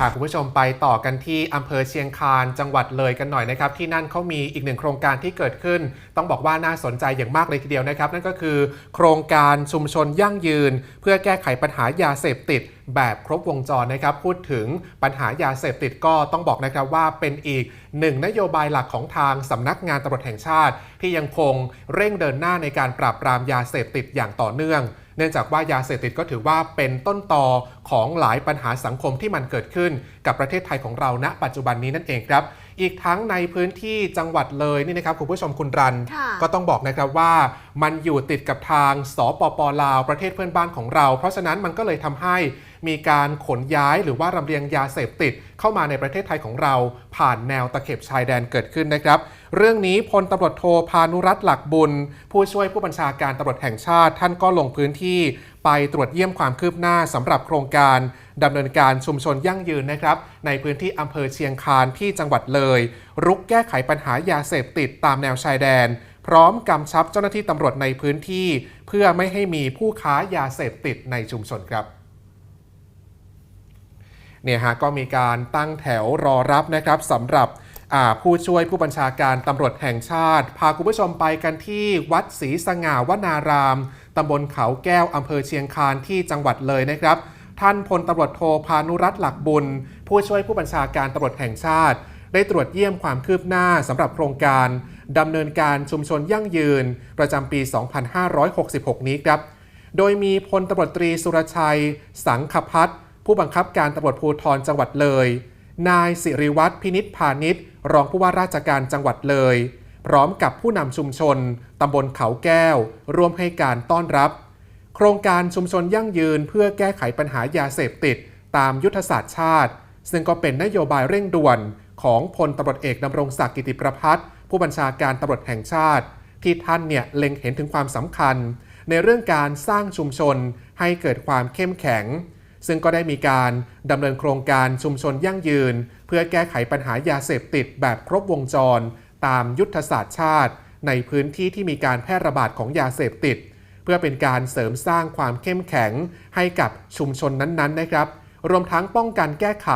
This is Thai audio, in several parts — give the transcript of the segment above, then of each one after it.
พาคุณผู้ชมไปต่อกันที่อำเภอเชียงคานจังหวัดเลยกันหน่อยนะครับ ที่นั่นเขามีอีกหนึ่งโครงการที่เกิดขึ้น ต้องบอกว่าน่าสนใจอย่างมากเลยทีเดียวนะครับ นั่นก็คือ โครงการชุมชนยั่งยืน เพื่อแก้ไขปัญหายาเสพติดแบบครบวงจรนะครับ พูดถึงปัญหายาเสพติดก็ต้องบอกนะครับว่าเป็นอีกหนึ่งนโยบายหลักของทางสำนักงานตำรวจแห่งชาติ ที่ยังคงเร่งเดินหน้าในการปราบปรามยาเสพติดอย่างต่อเนื่อง เนื่องจากว่ายาเสพติดก็ถือว่าเป็นต้นตอของหลายปัญหาสังคมที่มันเกิดขึ้น กับประเทศไทยของเราณ ปัจจุบันนี้นั่นเองครับ อีกทั้งในพื้นที่จังหวัดเลยนี่นะครับคุณผู้ชมคุณรัน ก็ต้องบอกนะครับว่ามันอยู่ติดกับทางสปปลาวประเทศเพื่อนบ้านของเรา เพราะฉะนั้นมันก็เลยทำให้ มีการขนย้ายหรือว่ารำเลียงยาเสพติด เข้ามาในประเทศไทยของเรา ผ่านแนวตะเข็บชายแดนเกิดขึ้นนะครับ เรื่องนี้พลตำรวจโทพานุรัตน์หลักบุญ ผู้ช่วยผู้บัญชาการตำรวจแห่งชาติ ท่านก็ลงพื้นที่ไปตรวจเยี่ยมความคืบหน้าสำหรับโครงการดำเนินการชุมชนยั่งยืนนะครับ ในพื้นที่อำเภอเชียงคานที่จังหวัดเลย รุกแก้ไขปัญหายาเสพติดตามแนวชายแดน พร้อมกำชับเจ้าหน้าที่ตำรวจในพื้นที่ เพื่อไม่ให้มีผู้ค้ายาเสพติดในชุมชนครับ เนี่ยฮะก็มีการตั้งแถวรอรับนะครับสำหรับผู้ช่วยผู้บัญชาการตำรวจแห่งชาติ พาคุณผู้ชมไปกันที่วัดศรีสง่าวนารามตำบลเขาแก้วอำเภอเชียงคานที่จังหวัดเลยนะครับ ท่านพลตำรวจโทพานุรัตน์หลักบุญ ผู้ช่วยผู้บัญชาการตำรวจแห่งชาติ ได้ตรวจเยี่ยมความคืบหน้าสำหรับโครงการดำเนินการชุมชนยั่งยืน ประจำปี 2566 นี้ครับ โดยมีพลตำรวจตรีสุรชัย สังคพัฒน์ ผู้บังคับการตำรวจภูธรจังหวัดเลย นายสิริวัตรพินิษพาณิชย์ รองผู้ว่าราชการจังหวัดเลย พร้อมกับผู้นำชุมชนตำบลเขาแก้ว ร่วมให้การต้อนรับ โครงการชุมชนยั่งยืนเพื่อแก้ไขปัญหายาเสพติด ตามยุทธศาสตร์ชาติ ซึ่งก็เป็นนโยบายเร่งด่วนของพลตำรวจเอกดำรงศักดิ์กิติประพัฒน์ผู้บัญชาการตำรวจแห่งชาติ ที่ท่านเนี่ยเล็งเห็นถึงความสำคัญ ในเรื่องการสร้างชุมชนให้เกิดความเข้มแข็ง ซึ่งก็ได้มีการดำเนินโครงการชุมชนยั่งยืน เพื่อแก้ไขปัญหายาเสพติดแบบครบวงจร ตามยุทธศาสตร์ชาติ ในพื้นที่ที่มีการแพร่ระบาดของยาเสพติด เพื่อเป็นการเสริมสร้างความเข้มแข็งให้กับชุมชนนั้นๆนะครับ รวมทั้งป้องกันแก้ไข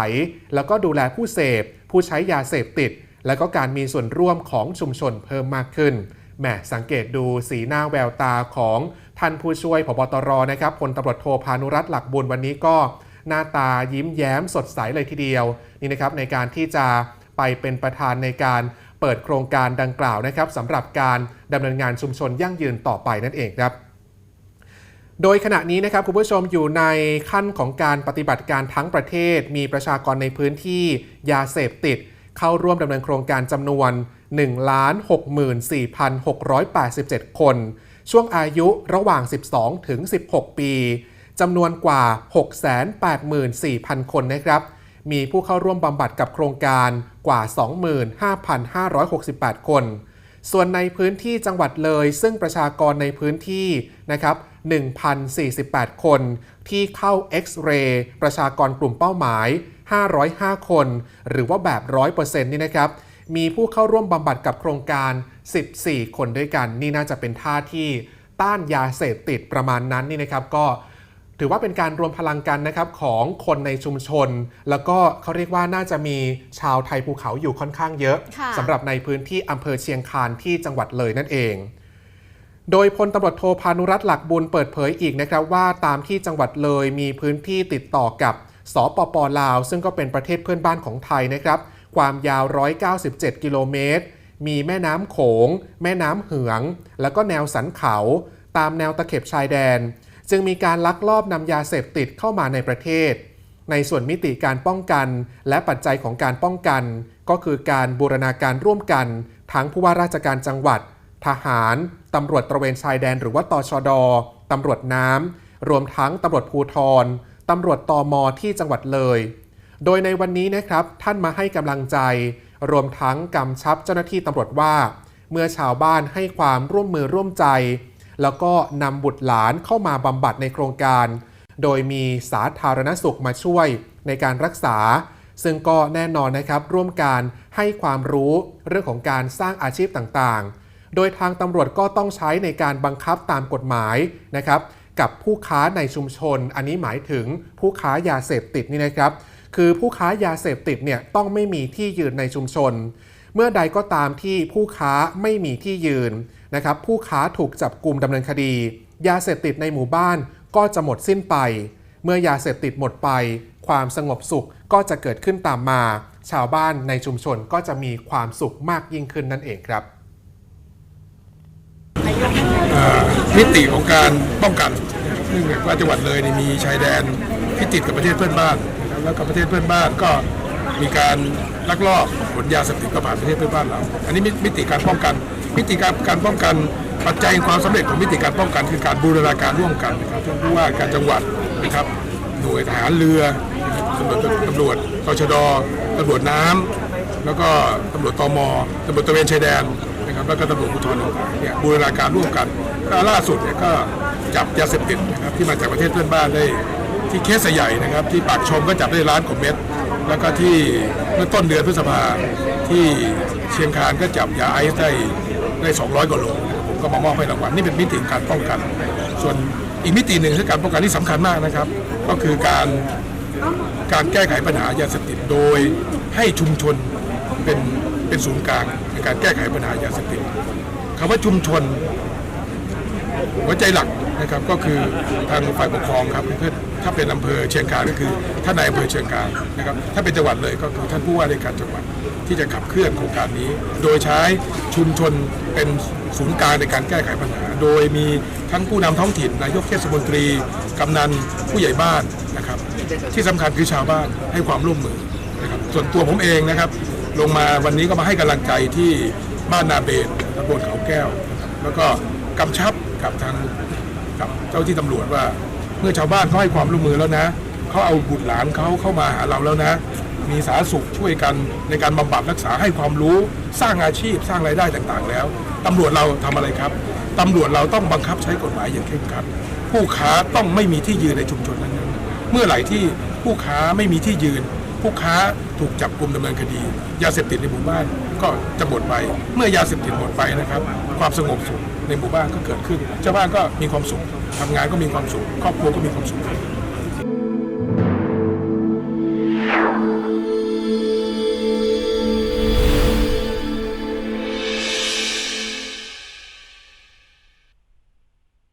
แล้วก็ดูแลผู้เสพ ผู้ใช้ยาเสพติด และก็การมีส่วนร่วมของชุมชนเพิ่มมากขึ้น แหมสังเกตดูสีหน้าแววตาของท่านผู้ช่วยพบตรนะครับพลตำรวจโทพานุรัตน์หลักบุญวันนี้ก็หน้าตายิ้มแย้มสดใสเลยทีเดียวนี่นะครับในการที่จะไปเป็นประธานในการเปิดโครงการดังกล่าวนะครับสำหรับการดำเนินงานชุมชนยั่งยืนต่อไปนั่นเองครับ โดยขณะนี้นะครับคุณผู้ชมอยู่ในขั้นของการปฏิบัติการทั้งประเทศ มีประชากรในพื้นที่ยาเสพติด เข้าร่วมดำเนินโครงการจำนวน 164,687 คน ช่วงอายุระหว่าง 12 ถึง 16 ปีจำนวนกว่า 684,000 คนนะครับ มีผู้เข้าร่วมบำบัดกับโครงการกว่า 25,568 คน ส่วนในพื้นที่จังหวัดเลยซึ่งประชากรในพื้นที่นะครับ 1,048 คนที่เข้าเอ็กซเรย์ประชากรกลุ่มเป้าหมาย 505 คน หรือว่าแบบ 100%นี่นะครับ มีผู้เข้าร่วมบำบัดกับโครงการ 14 คนด้วยกัน นี่น่าจะเป็นท่าที่ต้านยาเสพติดประมาณนั้นนี่นะครับ ก็ถือว่าเป็นการรวมพลังกันนะครับของคนในชุมชน แล้วก็เขาเรียกว่าน่าจะมีชาวไทยภูเขาอยู่ค่อนข้างเยอะค่ะสำหรับในพื้นที่อำเภอเชียงคานที่จังหวัดเลยนั่นเองโดยพลตำรวจโทพานุรัตน์หลักบุญเปิดเผยอีกนะครับว่าตามที่จังหวัดเลยมีพื้นที่ติดต่อกับสปปลาว ซึ่งก็เป็นประเทศเพื่อนบ้านของไทยนะครับ ความยาว 197 กิโลเมตร มีแม่น้ำโขง แม่น้ำเหือง แล้วก็แนวสันเขา ตามแนวตะเข็บชายแดน จึงมีการลักลอบนำยาเสพติดเข้ามาในประเทศ ในส่วนมิติการป้องกัน และปัจจัยของการป้องกัน ก็คือการบูรณาการร่วมกัน ทั้งผู้ว่าราชการจังหวัด ทหาร ตำรวจตระเวนชายแดน หรือว่าตชดตำรวจน้ำรวมทั้งตำรวจภูทรตำรวจตอมที่จังหวัดเลย โดยในวันนี้นะครับท่านมาให้กำลังใจ รวมทั้งกำชับเจ้าหน้าที่ตำรวจว่า เมื่อชาวบ้านให้ความร่วมมือร่วมใจ แล้วก็นำบุตรหลานเข้ามาบำบัดในโครงการ โดยมีสาธารณสุขมาช่วยในการรักษา ซึ่งก็แน่นอนนะครับร่วมการให้ความรู้เรื่องของการสร้างอาชีพต่างๆ โดยทางตำรวจก็ต้องใช้ในการบังคับตามกฎหมายนะครับ กับผู้ค้าในชุมชน อันนี้หมายถึงผู้ค้ายาเสพติดนี่นะครับ คือผู้ค้ายาเสพติดเนี่ยต้องไม่มีที่ยืนในชุมชน เมื่อใดก็ตามที่ผู้ค้าไม่มีที่ยืนนะครับผู้ค้าถูกจับกลุ่มดำเนินคดี ยาเสพติดในหมู่บ้านก็จะหมดสิ้นไป เมื่อยาเสพติดหมดไป ความสงบสุขก็จะเกิดขึ้นตามมา ชาวบ้านในชุมชนก็จะมีความสุขมากยิ่งขึ้นนั่นเองครับมิติของการป้องกันเนื่องจากว่าจังหวัดเลยมีชายแดนที่ติดกับประเทศเพื่อนบ้าน แล้วกับประเทศเพื่อนบ้านก็มีการลักลอบขนยาเสพติดเข้าผ่านประเทศเพื่อนบ้านเรา อันนี้มิติการป้องกัน มิติการการป้องกันปัจจัยความสำเร็จของมิติการป้องกันคือการบูรณาการร่วมกันนะครับท่านผู้ว่าการจังหวัดนะครับหน่วยทหารเรือตำรวจตำรวจตชดตำรวจน้ำแล้วก็ตำรวจตมตำรวจตะเวนชายแดนนะครับแล้วก็ตำรวจภูธรเนี่ยบูรณาการร่วมกันแล้วล่าสุดเนี่ยก็จับยาเสพติดนะครับที่มาจากประเทศเพื่อนบ้านได้ ที่เคสใหญ่นะครับ ที่ปากชมก็จับได้ล้านกว่าเม็ดแล้วก็ที่เมื่อต้นเดือนพฤษภาที่เชียงคานก็จับยาไอซ์ได้ได้ 200กว่าโลผมก็มามอบให้รางวัลนี่เป็นมิติการป้องกัน ส่วนอีกมิติหนึ่งคือการป้องกันที่สำคัญมากนะครับ ก็คือการการแก้ไขปัญหายาเสพติดโดยให้ชุมชนเป็นเป็นศูนย์กลางในการแก้ไขปัญหายาเสพติดคำว่าชุมชน หัวใจหลักนะครับก็คือทางฝ่ายปกครองครับเพื่อถ้าเป็นอำเภอเชียงคานก็คือท่านนายอำเภอเชียงคานนะครับถ้าเป็นจังหวัดเลยก็คือท่านผู้ว่าราชการจังหวัดที่จะขับเคลื่อนโครงการนี้ โดยใช้ชุมชนเป็นศูนย์กลางในการแก้ไขปัญหา โดยมีทั้งผู้นำท้องถิ่นนายกเทศมนตรีกำนันผู้ใหญ่บ้านนะครับ ที่สำคัญคือชาวบ้านให้ความร่วมมือนะครับส่วนตัวผมเองนะครับ ลงมาวันนี้ก็มาให้กำลังใจที่บ้านนาเบนตำบลเขาแก้ว แล้วก็กำชับ กับทางกับเจ้าที่ตำรวจว่า เมื่อชาวบ้านเขาให้ความร่วมมือแล้วนะเขาเอาบุตรหลานเขาเข้ามาหาเราแล้วนะ มีสาธารณสุขช่วยกันในการบำบัดรักษาให้ความรู้สร้างอาชีพสร้างรายได้ต่างๆ แล้วตำรวจเราทำอะไรครับตำรวจเราต้องบังคับใช้กฎหมายอย่างเคร่งครัดผู้ค้าต้องไม่มีที่ยืนในชุมชนนั้นเมื่อไหร่ที่ผู้ค้าไม่มีที่ยืน ผู้ค้าถูกจับกลุ่มดำเนินคดี ยาเสพติดในหมู่บ้านก็จะหมดไป เมื่อยาเสพติดหมดไปนะครับ ความสงบสุข ในหมู่บ้านก็เกิดขึ้นชาวบ้านก็มีความสุขทำงานก็มีความสุขครอบครัวก็มีความสุข